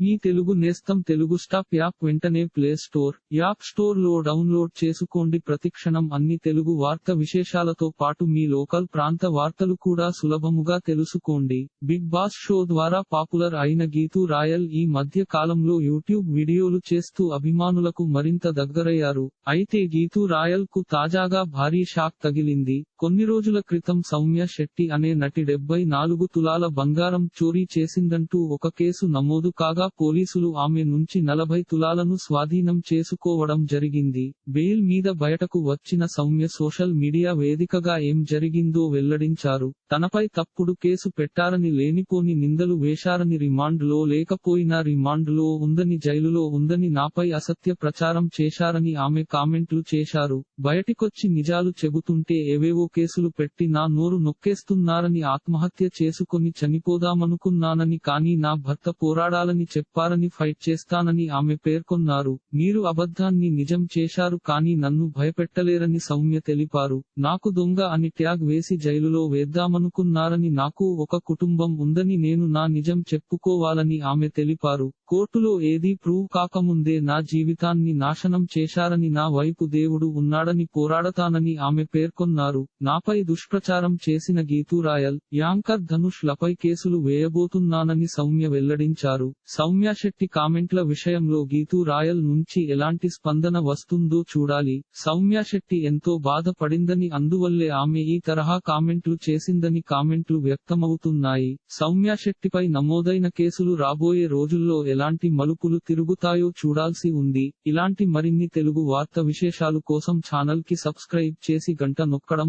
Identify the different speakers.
Speaker 1: మీ తెలుగు నేస్తం Telugu stop app వెంటనే play store app స్టోర్లో డౌన్లోడ్ చేసుకోండి. ప్రతిక్షణం అన్ని తెలుగు వార్త విశేషాలతో పాటు మీ లోకల్ ప్రాంత వార్తలు కూడా సులభముగా తెలుసుకోండి. బిగ్ బాస్ షో ద్వారా పాపులర్ అయిన గీతూ రాయల్ ఈ మధ్య కాలంలో యూట్యూబ్ వీడియోలు చేస్తూ అభిమానులకు మరింత దగ్గరయ్యారు. అయితే గీతూ రాయల్కు తాజాగా భారీ షాక్ తగిలింది. కొన్ని రోజుల క్రితం సౌమ్య శెట్టి అనే నటి డెబ్బై నాలుగు తులాల బంగారం చోరీ చేసిందంటూ ఒక కేసు నమోదు కాగా పోలీసులు ఆమె నుంచి నలభై తులాలను స్వాధీనం చేసుకోవడం జరిగింది. బెయిల్ మీద బయటకు వచ్చిన సౌమ్య సోషల్ మీడియా వేదికగా ఏం జరిగిందో వెల్లడించారు. తనపై తప్పుడు కేసు పెట్టారని లేనిపోని నిందలు వేశారని రిమాండ్లో లేకపోయినా రిమాండ్లో ఉందని జైలులో ఉందని నాపై అసత్య ప్రచారం చేశారని ఆమె కామెంట్లు చేశారు. బయటికొచ్చి నిజాలు చెబుతుంటే ఏవేవో కేసులు పెట్టి నా నోరు నొక్కేస్తున్నారని ఆత్మహత్య చేసుకొని చనిపోదామనుకున్నానని కానీ నా భర్త పోరాడాలని చెప్పారని ఫైట్ చేస్తానని ఆమె పేర్కొన్నారు. మీరు అబద్ధాన్ని నిజం చేశారు కానీ నన్ను భయపెట్టలేరని సౌమ్య తెలిపారు. నాకు దొంగ అని ట్యాగ్ వేసి జైలులో వేద్దామనుకున్నారని నాకు ఒక కుటుంబం ఉందని నేను నా నిజం చెప్పుకోవాలని ఆమె తెలిపారు. కోర్టులో ఏదీ ప్రూవ్ కాకముందే నా జీవితాన్ని నాశనం చేశారని నా వైపు దేవుడు ఉన్నాడని పోరాడతానని ఆమె పేర్కొన్నారు. నాపై దుష్ప్రచారం చేసిన గీతూ రాయల్ యాంకర్ ధనుష్ లపై కేసులు వేయబోతున్నానని సౌమ్య వెల్లడించారు. సౌమ్య శెట్టి కామెంట్ల విషయంలో గీతూ రాయల్ నుంచి ఎలాంటి స్పందన వస్తుందో చూడాలి. సౌమ్య శెట్టి ఎంతో బాధపడిందని అందువల్లే ఆమె ఈ తరహా కామెంట్లు చేసిందని కామెంట్లు వ్యక్తమవుతున్నాయి. సౌమ్య శెట్టిపై నమోదైన కేసులు రాబోయే రోజుల్లో ఎలాంటి మలుపులు తిరుగుతాయో చూడాల్సి ఉంది. ఇలాంటి మరిన్ని తెలుగు వార్త విశేషాలు కోసం ఛానల్కి సబ్స్క్రైబ్ చేసి గంట నొక్కడం